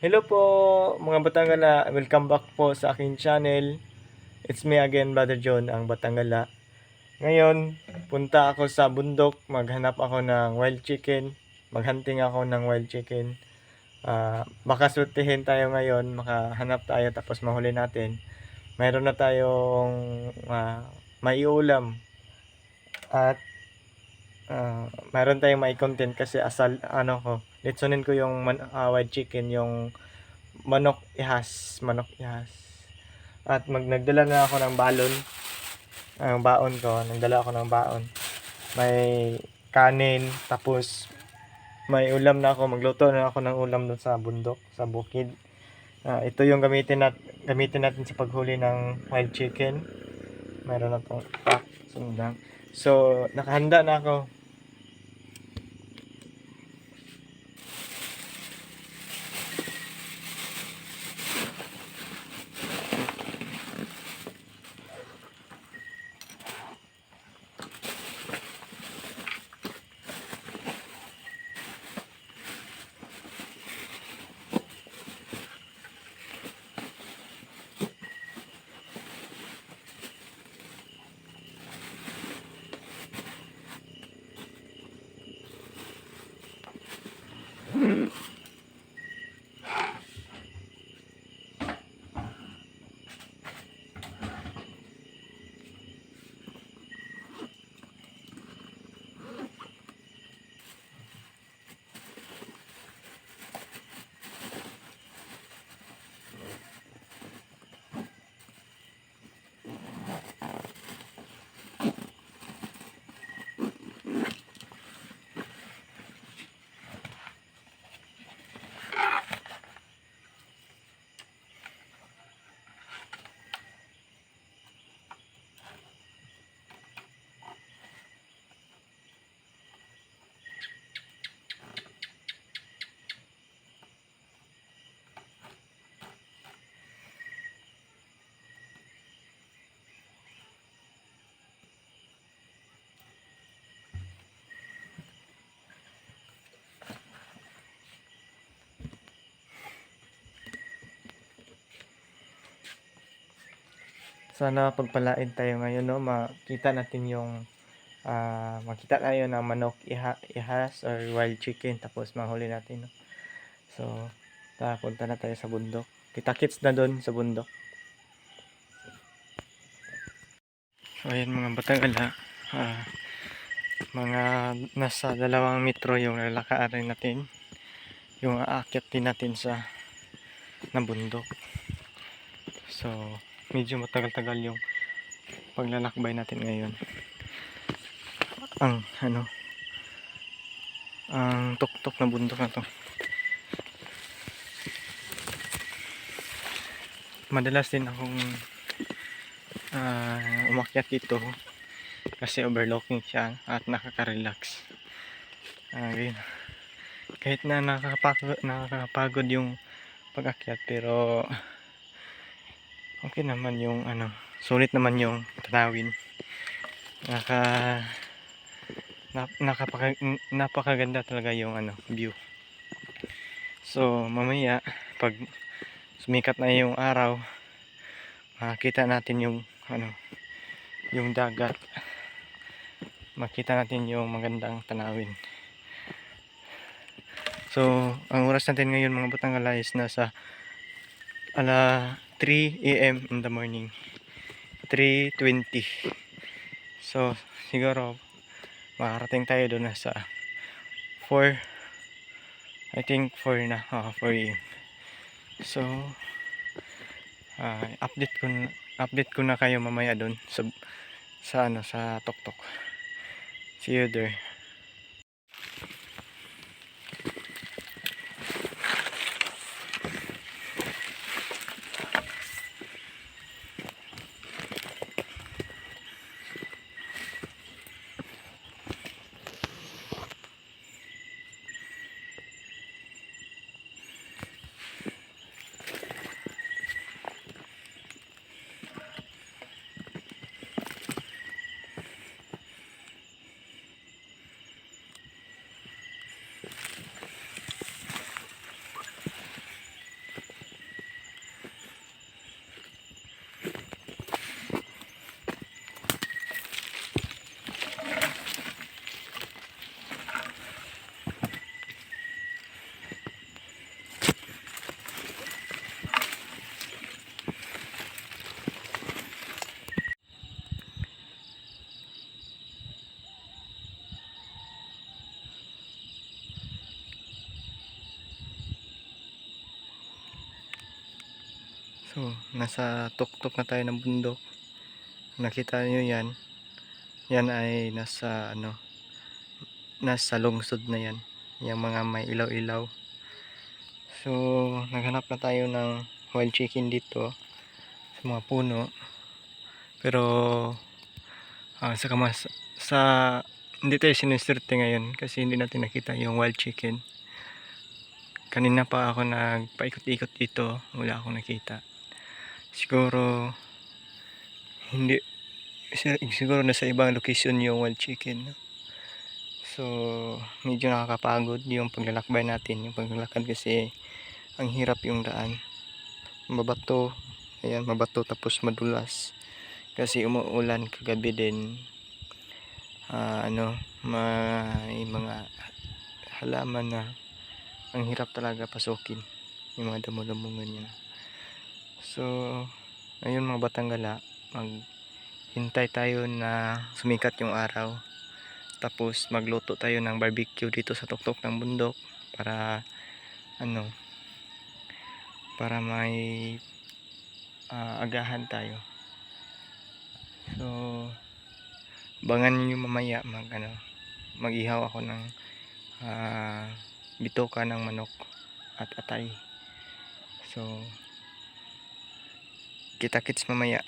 Hello po mga Batanggala, welcome back po sa aking channel. It's me again, Brother John, ang Batanggala. Ngayon, punta ako sa bundok, maghanap ako ng wild chicken, maghunting ako ng wild chicken. Ah, baka tayo ngayon, makahanap tayo tapos mahuli natin. Mayroon na tayong uh, maiulam at ah, mayroon tayong may content kasi asal ano ko, litsunin ko yung man, ah, wild chicken, yung manok ihas, manok ihas. At mag nagdala na ako ng balon. Ang baon ko, nagdala ako ng baon. May kanin, tapos may ulam na ako, magluto na ako ng ulam doon sa bundok, sa bukid. Ah, ito yung gamitin nat gamitin natin sa paghuli ng wild chicken. Mayroon na itong pack, sundang. So, nakahanda na ako. Sana pagpalain tayo ngayon, no? Makita natin yung ah makita tayo ng manok iha, ihas or wild chicken tapos mahuli natin, no? So, tara, punta na tayo sa bundok. Kita kits na doon sa bundok. So, ayan mga batangala. Ah, mga nasa dalawang metro yung lalakaarin natin. Yung aakyat din natin sa na bundok. So, medyo matagal-tagal yung paglalakbay natin ngayon. Ang ano ang tuktok na bundok na to. Madalas din akong ah, umakyat dito kasi overlooking siya at nakaka-relax. Ah, ganyan. Kahit na nakakapagod, nakakapagod yung pag-akyat pero okay naman yung ano sulit naman yung tanawin naka na, nakapaka, napakaganda talaga yung ano view. So mamaya pag sumikat na yung araw makita natin yung ano yung dagat. Makita natin yung magandang tanawin. So ang oras natin ngayon mga Batanggala is nasa ala 3 a.m. in the morning 3.20 so siguro makarating tayo doon na sa 4 I think 4 na oh, 4 a.m. so ah, update ko na, update ko na kayo mamaya doon sa sa ano sa tuktok see you there So, nasa tuktok na tayo ng bundok. Nakita niyo yan. Yan ay nasa ano nasa lungsod na yan. Yung mga may ilaw-ilaw. So, naghanap na tayo ng wild chicken dito sa mga puno. Pero ah, sa kamas sa hindi tayo sinuswerte ngayon kasi hindi natin nakita yung wild chicken. Kanina pa ako nagpaikot-ikot dito, wala akong nakita. Siguro hindi si- siguro nasa ibang location yung wild chicken. no? So, medyo nakakapagod yung paglalakbay natin, yung paglalakad kasi ang hirap yung daan. Mabato, ayan, mabato tapos madulas. Kasi umuulan kagabi din. Ah, ano, may mga halaman na ang hirap talaga pasukin. Yung mga damo-damo ganyan. So, ayun mga Batanggala, maghintay tayo na sumikat yung araw. Tapos magluto tayo ng barbecue dito sa tuktok ng bundok para ano para may ah, agahan tayo. So bangan niyo mamaya mag ano mag-ihaw ako ng ah, bitoka ng manok at atay. So kita-kits mamaya.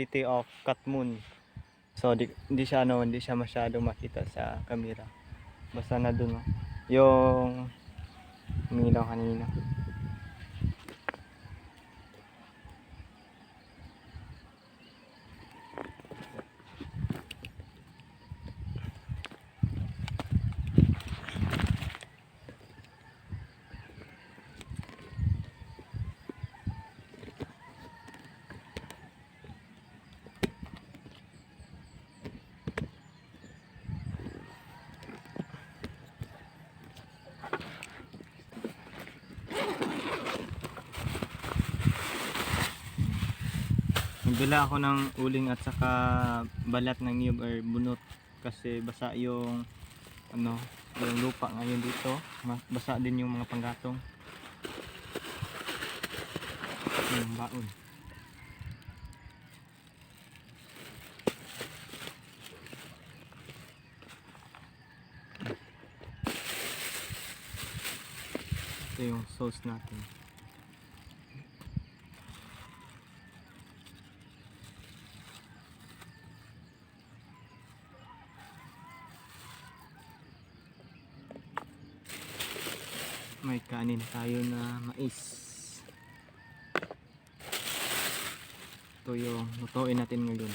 Quality of Katmun. So di, hindi siya ano, hindi siya masyadong makita sa camera. Basta na dun oh. yung umilaw kanina. Nagdala ako ng uling at saka balat ng niyog or bunot kasi basa yung ano, yung lupa ngayon dito. Basa din yung mga panggatong. Yung baon. Ito yung sauce natin. May kanin tayo na mais. Ito yung lutuin natin ngayon.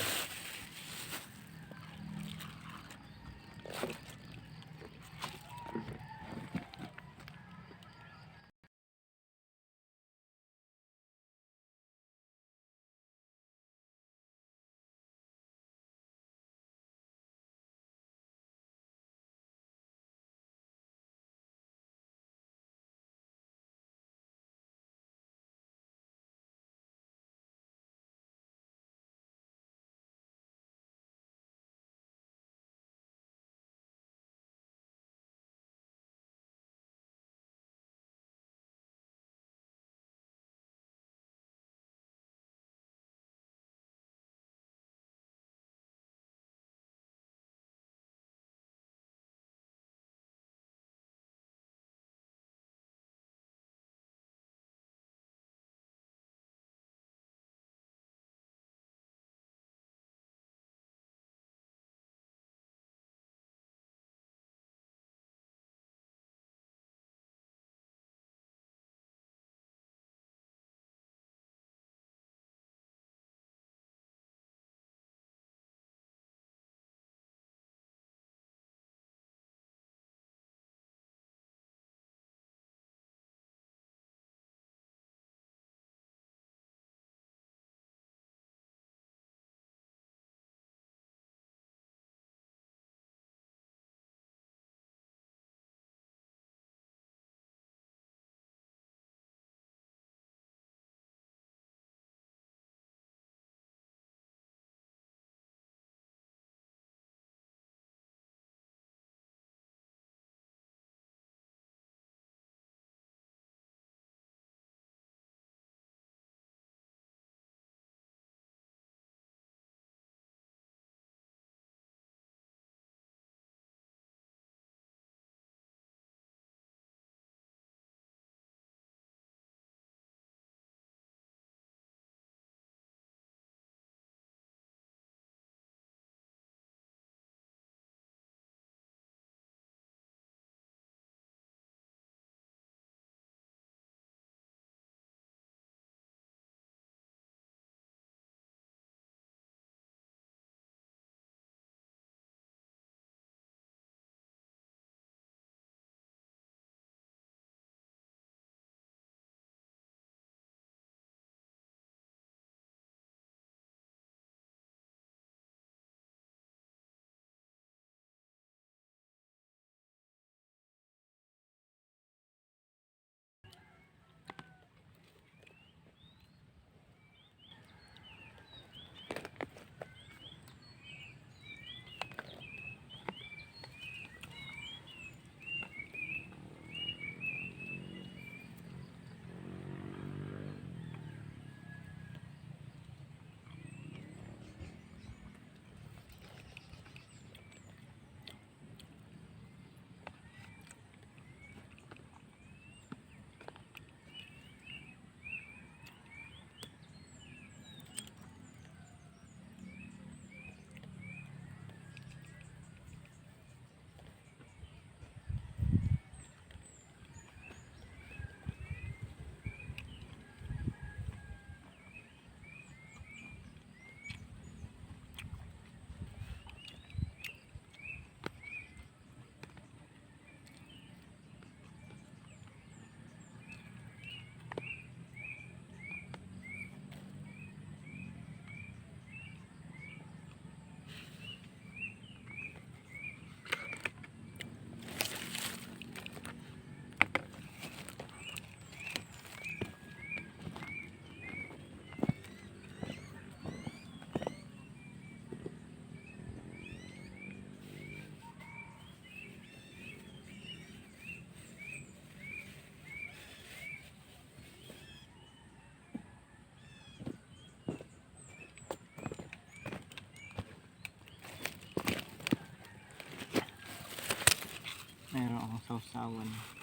ano, ang sausawan.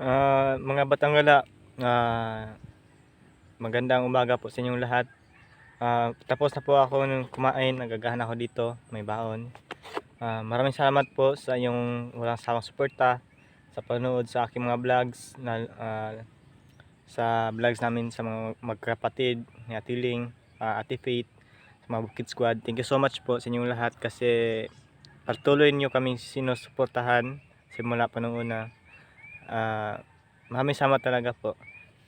Ah, mga Batanggala, ah, magandang umaga po sa inyong lahat. Ah, tapos na po ako nung kumain, nagagahan ako dito, may baon. Ah, maraming salamat po sa inyong walang sawang suporta sa panonood sa aking mga vlogs na ah, sa vlogs namin sa mga magkapatid ni Ate Ling, ah, Ate Faith, sa mga Bukid Squad. Thank you so much po sa inyong lahat kasi patuloy niyo kaming sinusuportahan simula pa nung una Ah, maraming salamat talaga po.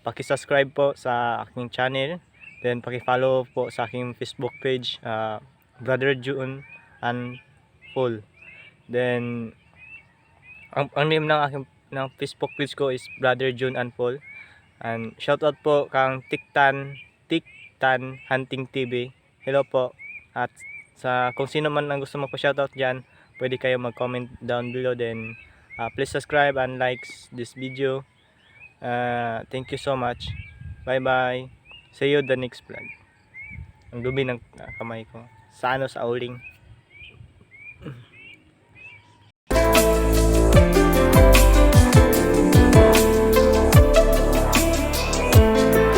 Paki-subscribe po sa aking channel. Then paki-follow po sa aking Facebook page, ah, Brother June and Full. Then ang, ang name ng aking ng Facebook page ko is Brother June and Paul. And shoutout po kang Tiktan Tiktan Hunting TV. Hello po. At sa kung sino man ang gusto magpa-shoutout diyan, pwede kayo mag-comment down below then uh, please subscribe and likes this video. Uh, thank you so much. Bye bye. See you the next vlog. Ang dumi ng uh, kamay ko. Sa ano sa uling.